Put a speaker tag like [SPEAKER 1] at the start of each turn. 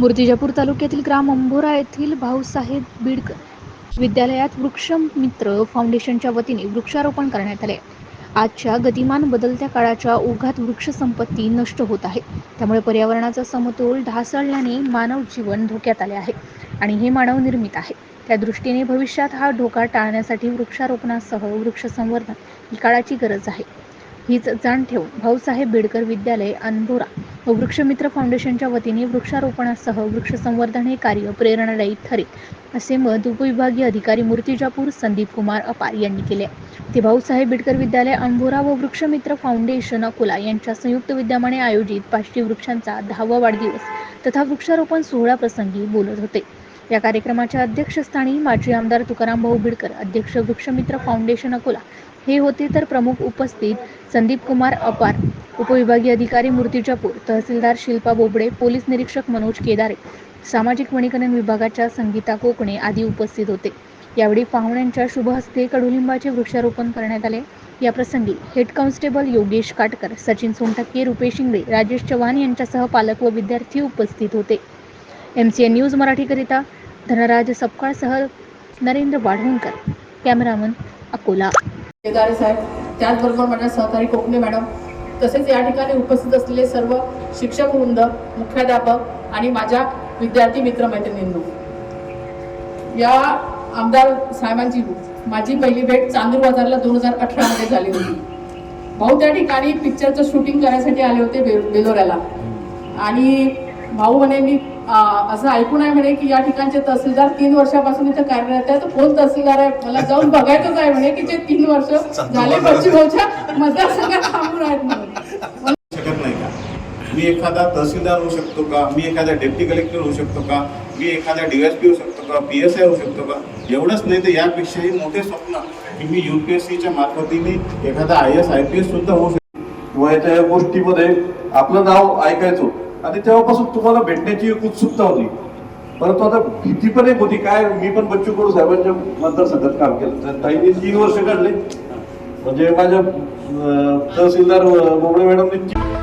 [SPEAKER 1] मूर्तिजापूर तालुक्यातील ग्राम अंभोरा येथील भाऊसाहेब बिडकर विद्यालयात वृक्षमित्र फाउंडेशनच्या वतीने वृक्षारोपण करण्यात आले. आजच्या गतिमान बदलत्या काळाच्या ओघात वृक्षसंपत्ती नष्ट होत आहे. त्यामुळे पर्यावरणाचा समतोल ढासळल्याने मानव जीवन धोक्यात आले आहे आणि हे मानव निर्मित आहे. त्या दृष्टीने भविष्यात हा धोका टाळण्यासाठी वृक्षारोपणासह वृक्ष संवर्धन ही काळाची गरज आहे. हीच जाण ठेवून भाऊसाहेब बिडकर विद्यालय अनबोरा वृक्षमित्र फाउंडेशनच्या वतीने वृक्षारोपणासह वृक्ष संवर्धन हे कार्य प्रेरणादायी ठरेल असे मत उपविभागीय अधिकारी मूर्तिजापूर संदीप कुमार अपार यांनी केले. ते भाऊसाहेब बेडकर विद्यालय अंभोरा व वृक्षमित्र फाउंडेशन अकोला यांच्या संयुक्त विद्यमाने आयोजित पाचशे वृक्षांचा दहावा वाढदिवस तथा वृक्षारोपण सोहळा प्रसंगी बोलत होते. या कार्यक्रमाच्या अध्यक्षस्थानी माजी आमदार तुकाराम भाऊ बिडकर अध्यक्ष वृक्षमित्र फाउंडेशन अकोला हे होते तर प्रमुख उपस्थित संदीप कुमार अपार उपविभागीय अधिकारी मूर्तिजापूर तहसीलदार शिल्पा बोबडे पोलीस निरीक्षक मनोज केदारे सामाजिक वनीकरण विभागाच्या संगीता कोकणे आदी उपस्थित होते. यावेळी पाहुण्यांच्या शुभ हस्ते कडुलिंबाचे वृक्षारोपण करण्यात आले. या प्रसंगी हेड कॉन्स्टेबल योगेश काटकर सचिन सोनटक्के रुपेश शिंगडे राजेश चव्हाण यांच्यासह पालक व विद्यार्थी उपस्थित होते. एम सी एन न्यूज मराठीकरिता धनराज सपकाळसह नरेंद्र वाढवणकर कॅमेरामन अकोला.
[SPEAKER 2] साहेब त्याचबरोबर माझ्या सहकारी कोकणे मॅडम तसेच या ठिकाणी उपस्थित असलेले सर्व शिक्षक वृंद मुख्याध्यापक आणि माझ्या विद्यार्थी मित्रमैत्रिणींनो. या आमदार साहेबांची माझी पहिली भेट चांदूर बाजारला दोन हजार अठरामध्ये झाली होती. भाऊ त्या ठिकाणी पिक्चरचं शूटिंग करण्यासाठी आले होते बेलोऱ्याला. आणि भाऊ म्हणे मी अं, असं ऐकून आहे म्हणे की या ठिकाणचे तहसीलदार तीन वर्षापासून इथं कार्यरत आहे तर कोण तहसीलदार आहे? मला जाऊन बघायचंच आहे म्हणे की जे तीन वर्ष झाले बच्ची भाऊच्या मतदारसंघात थांबून आहेत म्हणून
[SPEAKER 3] शकत नाही का? मी एखादा तहसीलदार होऊ शकतो का? मी एखादा डेप्टी कलेक्टर होऊ शकतो का? मी एखादा डीएसपी होऊ शकतो का? पी एस आय होऊ शकतो का? एवढंच नाही तर यापेक्षाही मोठे स्वप्न की मी यू पी एस सीच्या मार्फतीने एखादा I S I P S सुद्धा होऊ शकतो.
[SPEAKER 4] वयाच्या या गोष्टीमध्ये आपलं नाव ऐकायचो आणि तेव्हापासून तुम्हाला भेटण्याची एक उत्सुकता होती. परंतु आता भीती पण एक होती. काय मी पण बच्चू कडू साहेबांच्या मतदारसंघात काम केलं. तर ताईंनी तीन वर्ष काढले. म्हणजे माझ्या तहसीलदार अं, बोबडे मॅडमने